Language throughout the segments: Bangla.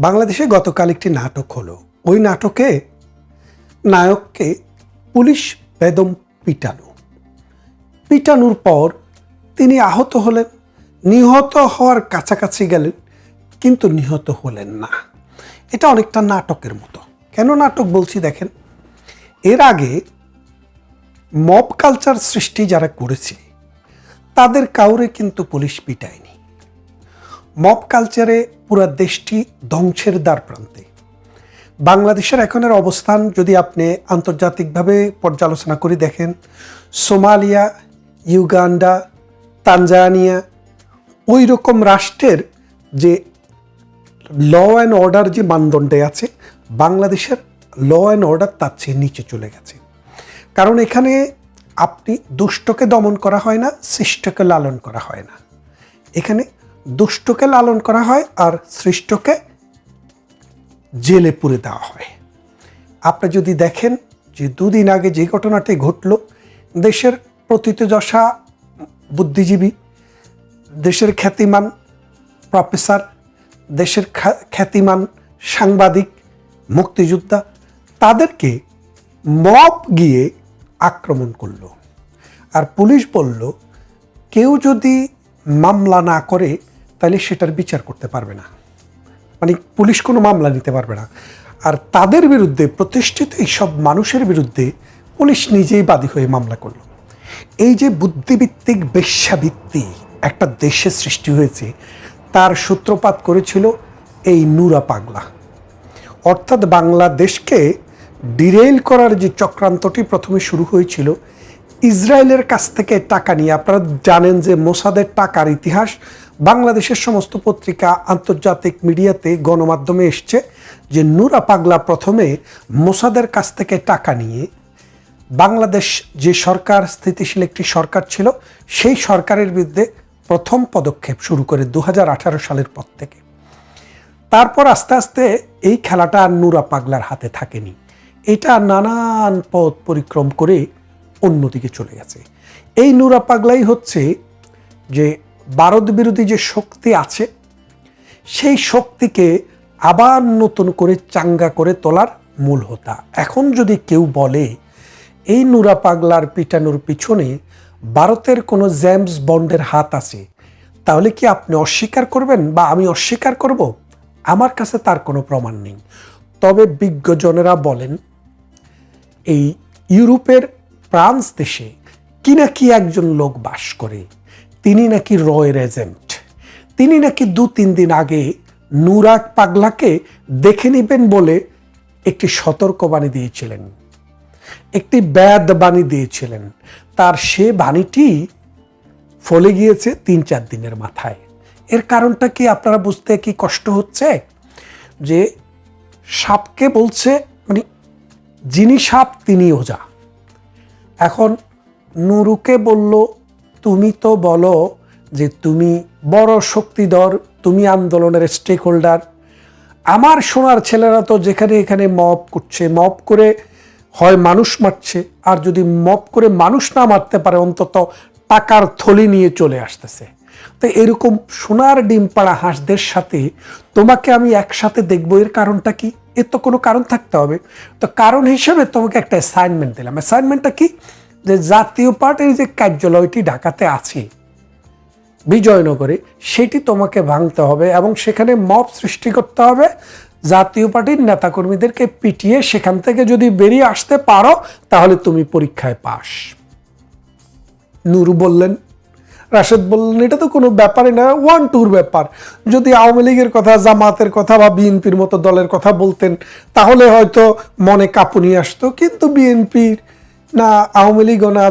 বাংলাদেশে গতকাল একটি নাটক হলো। ওই নাটকে নায়ককে পুলিশ বেদম পিটানো। পিটানোর পর তিনি আহত হলেন, নিহত হওয়ার কাছাকাছি গেলেন, কিন্তু নিহত হলেন না। এটা অনেকটা নাটকের মতো। কেন নাটক বলছি দেখেন, এর আগে মব কালচার সৃষ্টি যারা করেছে, তাদের কাউরে কিন্তু পুলিশ পিটায়নি। মব কালচারে পুরো দেশটি ধ্বংসের দ্বার প্রান্তে। বাংলাদেশের এখনের অবস্থান যদি আপনি আন্তর্জাতিকভাবে পর্যালোচনা করে দেখেন, সোমালিয়া, ইউগান্ডা, তানজানিয়া ওই রকম রাষ্ট্রের যে ল অ্যান্ড অর্ডার যে মানদণ্ডে আছে, বাংলাদেশের ল অ্যান্ড অর্ডার তার চেয়ে নিচে চলে গেছে। কারণ এখানে আপনি দুষ্টকে দমন করা হয় না, সৃষ্টকে লালন করা হয় না। এখানে দুষ্টকে লালন করা হয় আর সৃষ্টকে জেলে পুরে দেওয়া হয়। আপনি যদি দেখেন যে দুদিন আগে যে ঘটনাটি ঘটল, দেশের প্রথিতযশা বুদ্ধিজীবী, দেশের খ্যাতিমান প্রফেসর, দেশের খ্যা- খ্যাতিমান সাংবাদিক, মুক্তিযোদ্ধা, তাদেরকে মব গিয়ে আক্রমণ করল। আর পুলিশ বলল, কেউ যদি মামলা না করে তাহলে সেটার বিচার করতে পারবে না। মানে পুলিশ কোনো মামলা নিতে পারবে না। আর তাদের বিরুদ্ধে প্রতিষ্ঠিত এইসব মানুষের বিরুদ্ধে পুলিশ নিজেই বাদী হয়ে মামলা করল। এই যে বুদ্ধিভিত্তিক বেশ্যাভিত্তি একটা দেশে সৃষ্টি হয়েছে, তার সূত্রপাত করেছিল এই নুরা পাগলা। অর্থাৎ বাংলাদেশকে ডিরেইল করার যে চক্রান্তটি প্রথমে শুরু হয়েছিল, ইসরায়েলের কাছ থেকে টাকা নিয়ে। আপনারা জানেন যে মোসাদের টাকার ইতিহাস বাংলাদেশের সমস্ত পত্রিকা আন্তর্জাতিক মিডিয়াতে গণমাধ্যমে এসছে যে নুরা পাগলা প্রথমে মোসাদের কাছ থেকে টাকা নিয়ে বাংলাদেশ যে সরকার, স্থিতিশীল একটি সরকার ছিল, সেই সরকারের বিরুদ্ধে প্রথম পদক্ষেপ শুরু করে দু হাজার আঠারো সালের পর থেকে। তারপর আস্তে আস্তে এই খেলাটা আর নুরা পাগলার হাতে থাকেনি। এটা নানান পথ পরিক্রম করে অন্যদিকে চলে গেছে। এই নুরা পাগলাই হচ্ছে যে ভারত বিরোধী যে শক্তি আছে, সেই শক্তিকে আবার নতুন করে চাঙ্গা করে তোলার মূল হোতা। এখন যদি কেউ বলে, এই নুরা পাগলার পিটানোর পিছনে ভারতের কোনো জেমস বন্ডের হাত আছে, তাহলে কি আপনি অস্বীকার করবেন বা আমি অস্বীকার করব? আমার কাছে তার কোনো প্রমাণ নেই। তবে বিজ্ঞজনেরা বলেন, এই ইউরোপের, ফ্রান্স দেশে কি নাকি একজন লোক বাস করে তিনি নাকি রয়ের এজেন্ট। তিনি নাকি দু তিন দিন আগে নুরাক পাগলাকে দেখে নেবেন বলে একটি সতর্কবাণী দিয়েছিলেন। একটি ব্যাদ বাণী দিয়েছিলেন। তার সে বাণীটি ফলে গিয়েছে তিন চার দিনের মাথায়। এর কারণটা কি আপনারা বুঝতে কি কষ্ট হচ্ছে? যে সাপকে বলছে মানে যিনি সাপ তিনি ওজা এখন নুরুকে বলল তুমি তো বলো যে তুমি বড় শক্তিধর, তুমি আন্দোলনের স্টেক হোল্ডার আমার সোনার ছেলেরা তো যেখানে এখানে মপ করছে মপ করে হয় মানুষ মারছে, আর যদি মপ করে মানুষ না মারতে পারে, অন্তত টাকার থলি নিয়ে চলে আসতেছে। তো এরকম সোনার ডিম পাড়া হাঁসদের সাথে তোমাকে আমি একসাথে দেখব, এর কারণটা কি? এর তো কোনো কারণ থাকতে হবে। তো কারণ হিসেবে তোমাকে একটা অ্যাসাইনমেন্ট দিলাম। অ্যাসাইনমেন্টটা কি? যে জাতীয় পার্টির যে কার্যালয়টি ঢাকাতে আছে, বিজয়নগরে, সেটি তোমাকে ভাঙতে হবে এবং সেখানে মব সৃষ্টি করতে হবে। জাতীয় পার্টির নেতাকর্মীদেরকে পিটিয়ে সেখান থেকে যদি বেরিয়ে আসতে পারো, তাহলে তুমি পরীক্ষায় পাস নুরু বললেন, রাশেদ বললেন, এটা তো কোনো ব্যাপারই না ওয়ান টুর ব্যাপার। যদি আওয়ামী লীগের কথা, জামাতের কথা বা বিএনপির মতো দলের কথা বলতেন, তাহলে হয়তো মনে কাঁপুনি আসতো। কিন্তু বিএনপির না, আওয়ামী লীগও না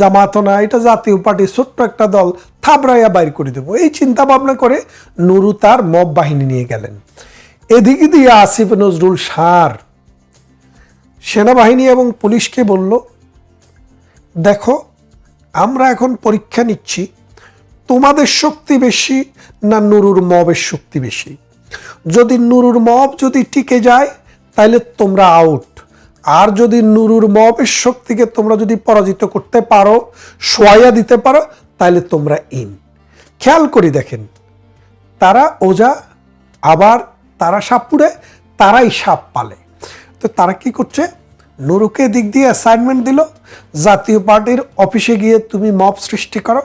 জামাতও না, এটা জাতীয় পার্টি ছোট্ট একটা দল থাবড়াইয়া বাইর করে দেবো। এই চিন্তা ভাবনা করে নুরু তার মব বাহিনী নিয়ে গেলেন। এদিকে দিয়ে আসিফ নজরুল সার সেনাবাহিনী এবং পুলিশকে বলল, দেখো, আমরা এখন পরীক্ষা নিচ্ছি, তোমাদের শক্তি বেশি না নুরুর মবের শক্তি বেশি। যদি নুরুর মব যদি টিকে যায় তাহলে তোমরা আউট আর যদি নুরুর মবের শক্তিকে তোমরা যদি পরাজিত করতে পারো সোয়া দিতে পারো তাহলে তোমরা ইন। খেয়াল করে দেখেন, তারা ওজা, আবার তারা সাপ পুড়ে তারাই সাপ পালে। তো তারা কি করছে? নুরুকে দিক দিয়ে অ্যাসাইনমেন্ট দিল, জাতীয় পার্টির অফিসে গিয়ে তুমি মব সৃষ্টি করো।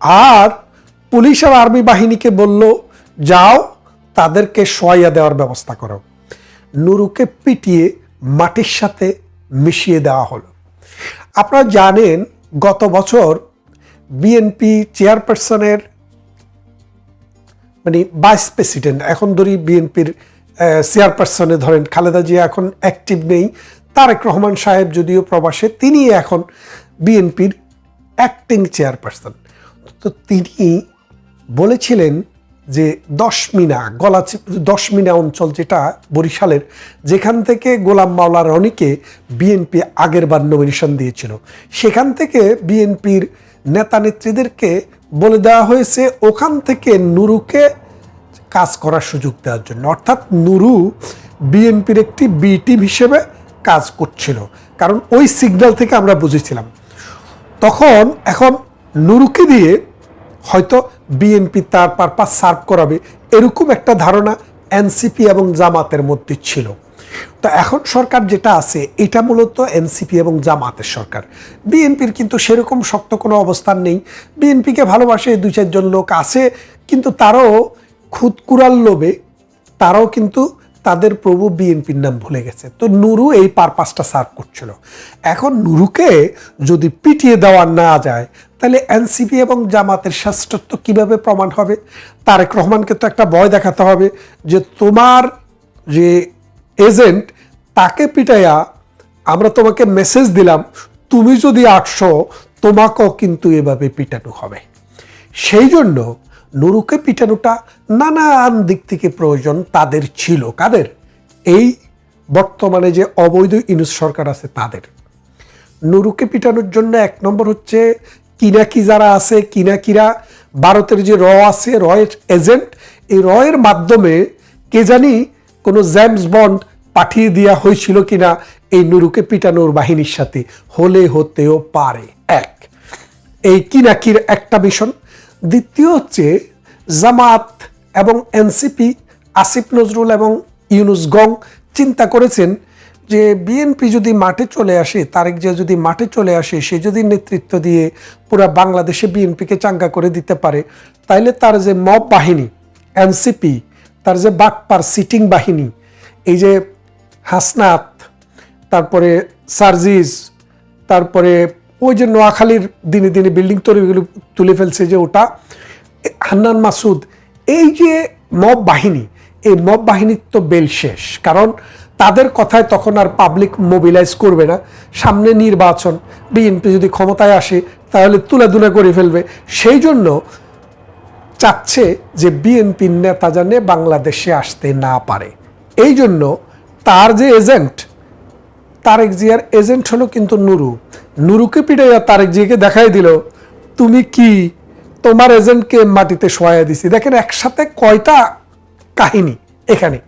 আর পুলিশ আর আর্মি বাহিনীকে বলল, যাও, তাদেরকে সোয়াইয়া দেওয়ার ব্যবস্থা করো। নুরুকে পিটিয়ে মাটির সাথে মিশিয়ে দেওয়া হলো। আপনারা জানেন, গত বছর বিএনপি চেয়ারপারসনের মানে ভাইস প্রেসিডেন্ট, এখন ধরি বিএনপির চেয়ারপারসনে ধরেন খালেদা জিয়া এখন অ্যাক্টিভ নেই। তারেক রহমান সাহেব যদিও প্রবাসে, তিনি এখন বিএনপির অ্যাক্টিং চেয়ারপারসন। তো তিনি বলেছিলেন যে দশমিনা গলা দশমিনা অঞ্চল যেটা বরিশালের, যেখান থেকে গোলাম মাওলা রনিকে বিএনপি আগের বার নমিনেশন দিয়েছিল। সেখান থেকে বিএনপির নেতা নেত্রীদেরকে বলে দেওয়া হয়েছে, ওখান থেকে নুরুকে কাজ করার সুযোগ দেওয়ার জন্য। অর্থাৎ নুরু বিএনপির একটি বি টিম হিসেবে কাজ করছিল। কারণ ওই সিগন্যাল থেকে আমরা বুঝেছিলাম। তখন, এখন নুরুকে দিয়ে হয়তো বিএনপি তার পারপাস সার্ভ করাবে, এরকম একটা ধারণা এনসিপি এবং জামাতের মধ্যে ছিল। তো এখন সরকার যেটা আছে, এটা মূলত এনসিপি এবং জামাতের সরকার। বিএনপির কিন্তু সেরকম শক্ত কোনো অবস্থান নেই। বিএনপিকে ভালোবাসে, দুই চারজন লোক আছে, কিন্তু তারাও খুদকুরাল লোভে, তারাও কিন্তু তাদের প্রভু বিএনপির নাম ভুলে গেছে। তো নুরু এই পারপাসটা সার্ভ করছিল। এখন নুরুকে যদি পিটিয়ে দেওয়া না যায় তাহলে এনসিপি এবং জামাতের শ্রেষ্ঠত্ব কীভাবে প্রমাণ হবে? তারেক রহমানকে তো একটা ভয় দেখাতে হবে যে তোমার যে এজেন্ট, তাকে পিটাইয়া আমরা তোমাকে মেসেজ দিলাম, তুমি যদি আটশো, তোমাকেও কিন্তু এভাবে পিটানো হবে। সেই জন্য নুরুকে পিটানোটা নানান দিক থেকে প্রয়োজন তাদের ছিল। কাদের? এই বর্তমানে যে অবৈধ ইনুস সরকার আছে তাদের। নুরুকে পিটানোর জন্য এক নম্বর হচ্ছে কিনাকি যারা আছে কিনাকিরা ভারতের যে র আছে, রয়ের এজেন্ট এই রয়ের মাধ্যমে কে জানি কোনো জেমস বন্ড পাঠিয়ে দেওয়া হয়েছিল কিনা এই নুরুকে পিটানোর বাহিনীর সাথে। হলে হতেও পারে। এক, এই কিনাকির একটা মিশন দ্বিতীয় হচ্ছে জামাত এবং এনসিপি আসিফ নজরুল এবং ইউনুস গং চিন্তা করেছেন যে বিএনপি যদি মাঠে চলে আসে, তারেক জিয়া যদি মাঠে চলে আসে, সে যদি নেতৃত্ব দিয়ে পুরো বাংলাদেশে বিএনপিকে চাঙ্গা করে দিতে পারে, তাইলে তার যে মব বাহিনী, এনসিপি, তার যে বাকপার সিটিং বাহিনী, এই যে হাসনাত, তারপরে সার্জিস, তারপরে ওই যে নোয়াখালীর দিনে দিনে বিল্ডিং তৈরিগুলো তুলে ফেলছে যে ওটা হান্নান মাসুদ, এই যে মব বাহিনী, এই মব বাহিনীর তো বেল শেষ। কারণ তাদের কথায় তখন আর পাবলিক মোবিলাইজ করবে না। সামনে নির্বাচন বিএনপি যদি ক্ষমতায় আসে, তাহলে তুলাধুলা করে ফেলবে। সেই জন্য চাচ্ছে যে বিএনপির নেতা জানে বাংলাদেশে আসতে না পারে। এই জন্য তার যে এজেন্ট তারেক জিয়ার এজেন্ট হলো কিন্তু নুরু। নুরুকে পিটাইয়া তারেক জিয়াকে দেখাই দিল, তুমি কি তোমার এজেন্টকে মাটিতে শোয়া দিছি? দেখেন একসাথে কয়টা কাহিনী এখানে।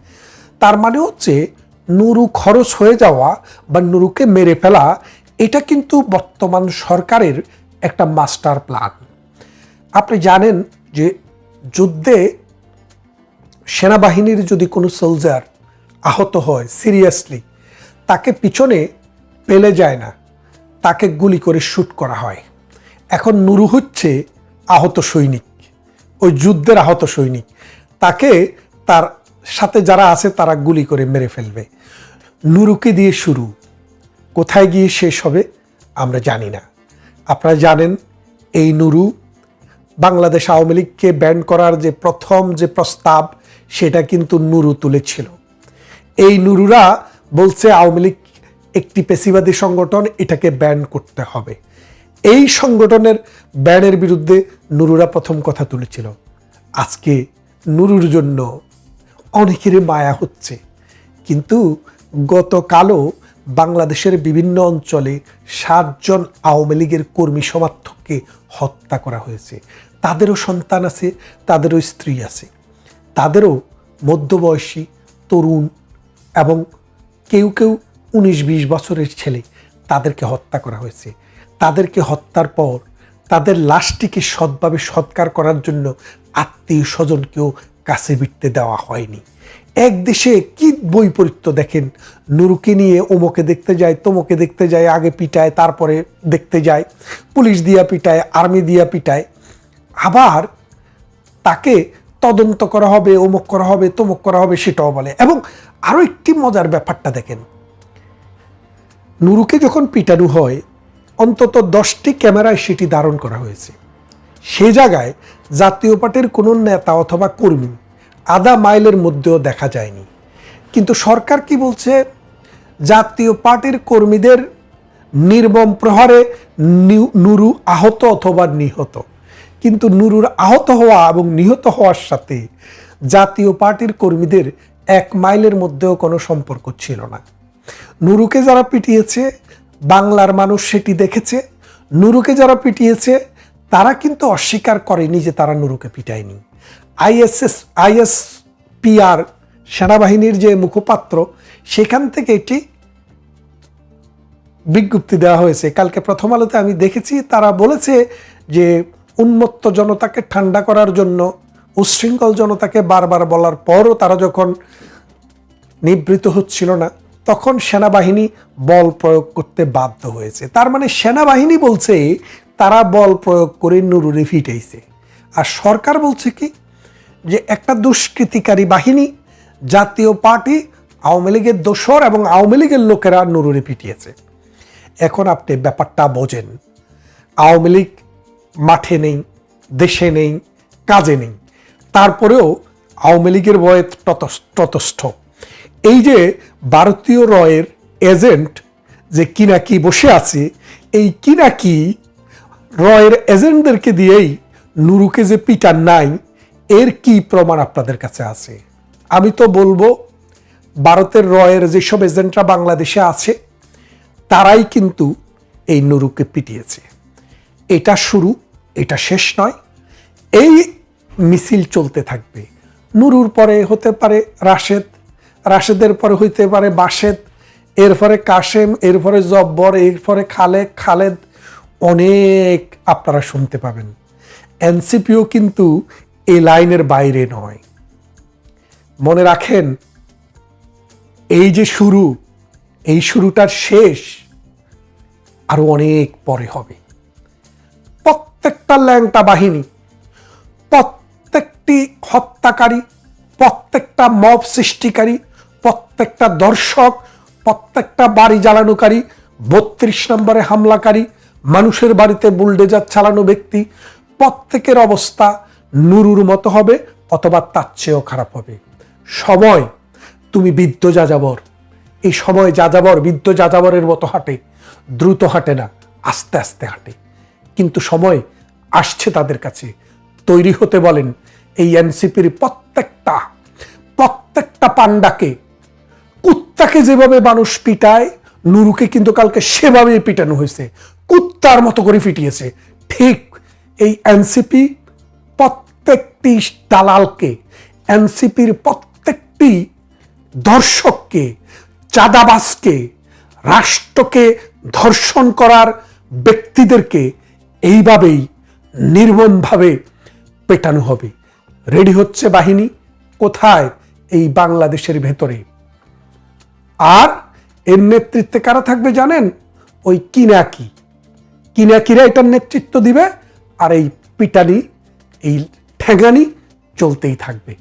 তার মানে হচ্ছে নুরু খরচ হয়ে যাওয়া বা নুরুকে মেরে ফেলা, এটা কিন্তু বর্তমান সরকারের একটা মাস্টার প্ল্যান। আপনি জানেন যে যুদ্ধে সেনাবাহিনীর যদি কোনো সোলজার আহত হয় সিরিয়াসলি, তাকে পিছনে পেলে যায় না, তাকে গুলি করে শ্যুট করা হয়। এখন নুরু হচ্ছে আহত সৈনিক, ওই যুদ্ধের আহত সৈনিক। তাকে তার সাথে যারা আছে, তারা গুলি করে মেরে ফেলবে। নুরুকে দিয়ে শুরু। কোথায় গিয়ে শেষ হবে, আমরা জানি না। আপনারা জানেন, এই নুরু বাংলাদেশ আওয়ামী লীগকে ব্যান করার যে প্রথম যে প্রস্তাব, সেটা কিন্তু নুরু তুলেছিল। এই নুরুরা বলছে, আওয়ামী লীগ একটি পেশিবাদী সংগঠন, এটাকে ব্যান করতে হবে। এই সংগঠনের ব্যানের বিরুদ্ধে নুরুরা প্রথম কথা তুলেছিল। আজকে নুরুর জন্য অনেকেরই মায়া হচ্ছে। কিন্তু গতকালও বাংলাদেশের বিভিন্ন অঞ্চলে সাতজন আওয়ামী লীগের কর্মী সমর্থককে হত্যা করা হয়েছে। তাদেরও সন্তান আছে, তাদেরও স্ত্রী আছে। তাদেরও মধ্যবয়সী, তরুণ এবং কেউ কেউ উনিশ বিশ বছরের ছেলে তাদেরকে হত্যা করা হয়েছে। তাদেরকে হত্যার পর তাদের লাশটিকে সৎভাবে সৎকার করার জন্য আত্মীয় স্বজনকেও কাছে বিটতে দেওয়া হয়নি। এক দেশে কি বৈপরীত্য দেখেন? নুরুকে নিয়ে ওমকে দেখতে যায়, তোমকে দেখতে যায়, আগে পিটায়, তারপরে দেখতে যায়। পুলিশ দিয়া পিটায়, আর্মি দিয়া পিটায়। আবার তাকে তদন্ত করা হবে অমুক করা হবে, তমুক করা হবে সেটাও বলে। এবং আরও একটি মজার ব্যাপারটা দেখেন। নুরুকে যখন পিটানো হয়, অন্তত দশটি ক্যামেরায় সেটি ধারণ করা হয়েছে। সে জায়গায় জাতীয় পার্টির কোনো নেতা অথবা কর্মী আধা মাইলের মধ্যেও দেখা যায়নি। কিন্তু সরকার কি বলছে? জাতীয় পার্টির কর্মীদের নির্মম প্রহারে নুরু আহত অথবা নিহত। কিন্তু নুরুর আহত হওয়া এবং নিহত হওয়ার সাথে জাতীয় পার্টির কর্মীদের এক মাইলের মধ্যেও কোনো সম্পর্ক ছিল না। নুরুকে যারা পিটিয়েছে, বাংলার মানুষ সেটি দেখেছে। নুরুকে যারা পিটিয়েছে তারা কিন্তু অস্বীকার করেনি যে তারা নুরুকে পিটায়নি। আইএসএস, আইএসপিআর সেনাবাহিনীর যে মুখপাত্র, সেখান থেকে এটি বিজ্ঞপ্তি দেওয়া হয়েছে। কালকে প্রথম আলোতে আমি দেখেছি, তারা বলেছে যে উন্মত্ত জনতাকে ঠান্ডা করার জন্য উচ্ছৃঙ্খল জনতাকে বারবার বলার পরও তারা যখন নিবৃত হচ্ছিল না, তখন সেনাবাহিনী বল প্রয়োগ করতে বাধ্য হয়েছে। তার মানে সেনাবাহিনী বলছে তারা বল প্রয়োগ করে নুরুরে ফিটাইছে। আর সরকার বলছে কি? যে একটা দুষ্কৃতিকারী বাহিনী, জাতীয় পার্টি, আওয়ামী লীগের দোসর এবং আওয়ামী লীগের লোকেরা নুরুরে পিটিয়েছে এখন আপনি ব্যাপারটা বোঝেন। আওয়ামী লীগ মাঠে নেই, দেশে নেই, কাজে নেই। তারপরেও আওয়ামী লীগের বয়ে ততস- ততস্থ। এই যে ভারতীয় রয়ের এজেন্ট যে কিনাকি বসে আছে, এই কিনাকি রয়ের এজেন্টদেরকে দিয়েই নুরুকে যে পিটার নাই, এর কি প্রমাণ আপনাদের কাছে আছে? আমি তো বলব, ভারতের রয়ের যেসব এজেন্টরা বাংলাদেশে আছে, তারাই কিন্তু এই নুরুকে পিটিয়েছে। এটা শুরু, এটা শেষ নয়, এই মিছিল চলতে থাকবে। নুরুর পরে হতে পারে রাশেদ, রাশেদের পরে হইতে পারে বাসেদ এরপরে কাশেম, এরপরে জব্বর, এরপরে খালেদ খালেদ অনেক আপনারা শুনতে পাবেন। এনসিপিও কিন্তু এই লাইনের বাইরে নয়। মনে রাখেন, এই যে শুরু, এই শুরুটার শেষ আরও অনেক পরে হবে। প্রত্যেকটা ল্যাংটা বাহিনী, প্রত্যেকটি হত্যাকারী, প্রত্যেকটা মব সৃষ্টিকারী, প্রত্যেকটা দর্শক, প্রত্যেকটা বাড়ি জ্বালানোকারী, বত্রিশ নম্বরে হামলাকারী মানুষের বাড়িতে বুলডেজার চালানো ব্যক্তি, প্রত্যেকের অবস্থা নুরুর মতো হবে অথবা তার চেয়েও খারাপ হবে। সময়, তুমি বৃদ্ধ যাযাবর। এই সময় যাযাবর বৃদ্ধ যাযাবরের মতো হাঁটে, দ্রুত হাঁটে না, আস্তে আস্তে হাঁটে। কিন্তু সময় আসছে তাদের কাছে। তৈরি হতে বলেন এই এনসিপির প্রত্যেকটা প্রত্যেকটা পান্ডাকে কুত্তাকে যেভাবে মানুষ পিটায়, নুরুকে কিন্তু কালকে সেভাবেই পিটানো হয়েছে। কুত্তার মতো করে ফিটিয়েছে। ঠিক এই এনসিপি প্রত্যেকটি দালালকে, এনসিপির প্রত্যেকটি দর্শককে, চাঁদাবাজকে, রাষ্ট্রকে ধর্ষণ করার ব্যক্তিদেরকে এইভাবেই নির্মমভাবে পেটানো হবে। রেডি হচ্ছে বাহিনী, কোথায় এই বাংলাদেশের ভেতরে? আর এর নেতৃত্বে কারা থাকবে জানেন? ওই কিনাকি কিনা এটার নেতৃত্ব দিবে আর এই পিটানি এই ঠেঙানি চলতেই থাকবে।